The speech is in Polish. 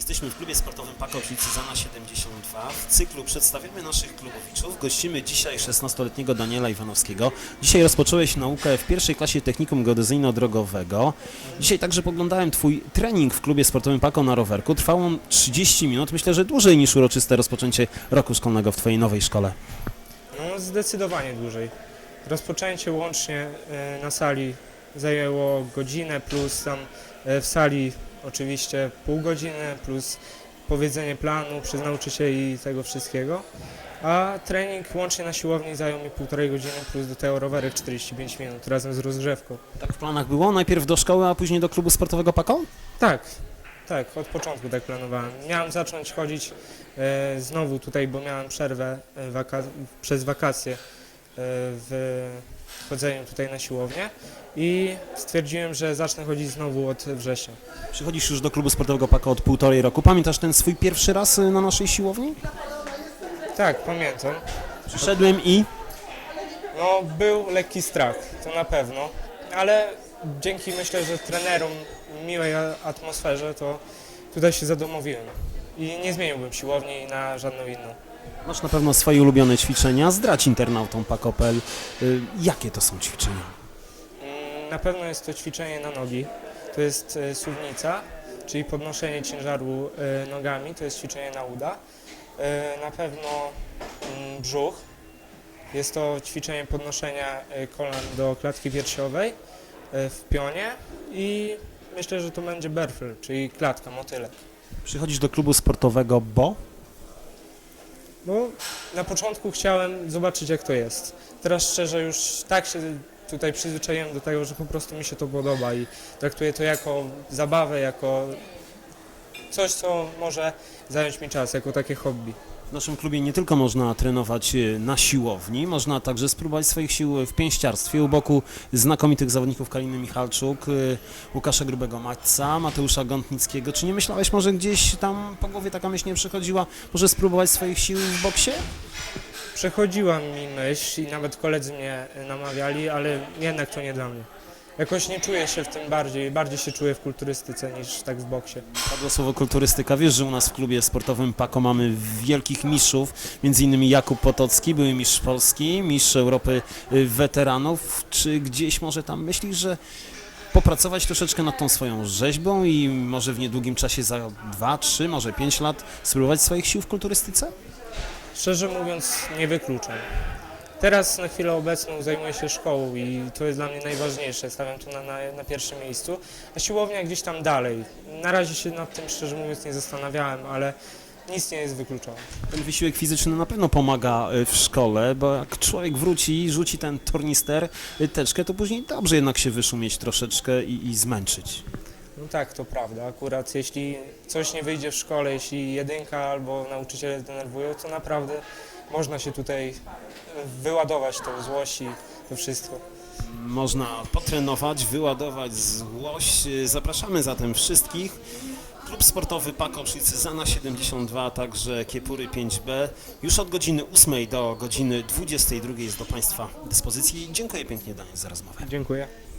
Jesteśmy w klubie sportowym Pako w ulicy Zana 72. W cyklu przedstawiamy naszych klubowiczów. Gościmy dzisiaj 16-letniego Daniela Iwanowskiego. Dzisiaj rozpocząłeś naukę w pierwszej klasie technikum geodezyjno-drogowego. Dzisiaj także poglądałem Twój trening w klubie sportowym Pako na rowerku. Trwał on 30 minut, myślę, że dłużej niż uroczyste rozpoczęcie roku szkolnego w Twojej nowej szkole. No zdecydowanie dłużej. Rozpoczęcie łącznie e, na sali zajęło godzinę plus tam e, w sali oczywiście pół godziny plus powiedzenie planu przez nauczycieli i tego wszystkiego. A trening łącznie na siłowni zajął mi półtorej godziny plus do tego rowery 45 minut razem z rozgrzewką. Tak w planach było? Najpierw do szkoły, a później do klubu sportowego Pako? Tak, tak, od początku tak planowałem. Miałem zacząć chodzić e, znowu tutaj, bo miałem przerwę e, waka przez wakacje e, w chodzeniu tutaj na siłownię i stwierdziłem, że zacznę chodzić znowu od września. Przychodzisz już do klubu sportowego Pako od półtorej roku. Pamiętasz ten swój pierwszy raz y, na naszej siłowni? Tak, pamiętam. Przyszedłem i No, był lekki strach, to na pewno, ale dzięki myślę, że trenerom, miłej a- atmosferze, to tutaj się zadomowiłem. I nie zmieniłbym siłowni na żadną inną. Masz na pewno swoje ulubione ćwiczenia. Zdradź internautom Pakopel. Y, jakie to są ćwiczenia? Na pewno jest to ćwiczenie na nogi. To jest e, suwnica, czyli podnoszenie ciężaru e, nogami. To jest ćwiczenie na uda. E, Na pewno mm, brzuch. Jest to ćwiczenie podnoszenia e, kolan do klatki piersiowej e, w pionie i myślę, że to będzie berfel, czyli klatka, motylek. Przychodzisz do klubu sportowego, bo Bo na początku chciałem zobaczyć jak to jest. Teraz szczerze już tak się tutaj przyzwyczaiłem do tego, że po prostu mi się to podoba i traktuję to jako zabawę, jako coś, co może zająć mi czas, jako takie hobby. W naszym klubie nie tylko można trenować y, na siłowni, można także spróbować swoich sił w pięściarstwie u boku znakomitych zawodników Kaliny Michalczuk, y, Łukasza Grubego Maćca, Mateusza Gątnickiego. Czy nie myślałeś może gdzieś tam po głowie taka myśl nie przychodziła, może spróbować swoich sił w boksie? Przechodziła mi myśl i nawet koledzy mnie namawiali, ale jednak to nie dla mnie. Jakoś nie czuję się w tym bardziej, bardziej się czuję w kulturystyce niż tak w boksie. Padło słowo kulturystyka. Wiesz, że u nas w klubie sportowym Pako mamy wielkich mistrzów, między innymi Jakub Potocki, były mistrz Polski, mistrz Europy y, weteranów. Czy gdzieś może tam myślisz, że popracować troszeczkę nad tą swoją rzeźbą i może w niedługim czasie za 2, 3, może 5 lat spróbować swoich sił w kulturystyce? Szczerze mówiąc, nie wykluczam. Teraz na chwilę obecną zajmuję się szkołą i to jest dla mnie najważniejsze. Stawiam to na, na, na pierwszym miejscu, a siłownia gdzieś tam dalej. Na razie się nad tym szczerze mówiąc nie zastanawiałem, ale nic nie jest wykluczone. Ten wysiłek fizyczny na pewno pomaga y, w szkole, bo jak człowiek wróci i rzuci ten tornister, y, teczkę, to później dobrze jednak się wyszumieć troszeczkę i, i zmęczyć. No tak, to prawda. Akurat jeśli coś nie wyjdzie w szkole, jeśli jedynka albo nauczyciele zdenerwują, to naprawdę można się tutaj wyładować tą złość i to wszystko. Można potrenować, wyładować złość. Zapraszamy zatem wszystkich. Klub sportowy Pako przy Zana 72, a także Kiepury 5B. Już od godziny 8 do godziny 22 jest do Państwa dyspozycji. Dziękuję pięknie Daniel za rozmowę. Dziękuję.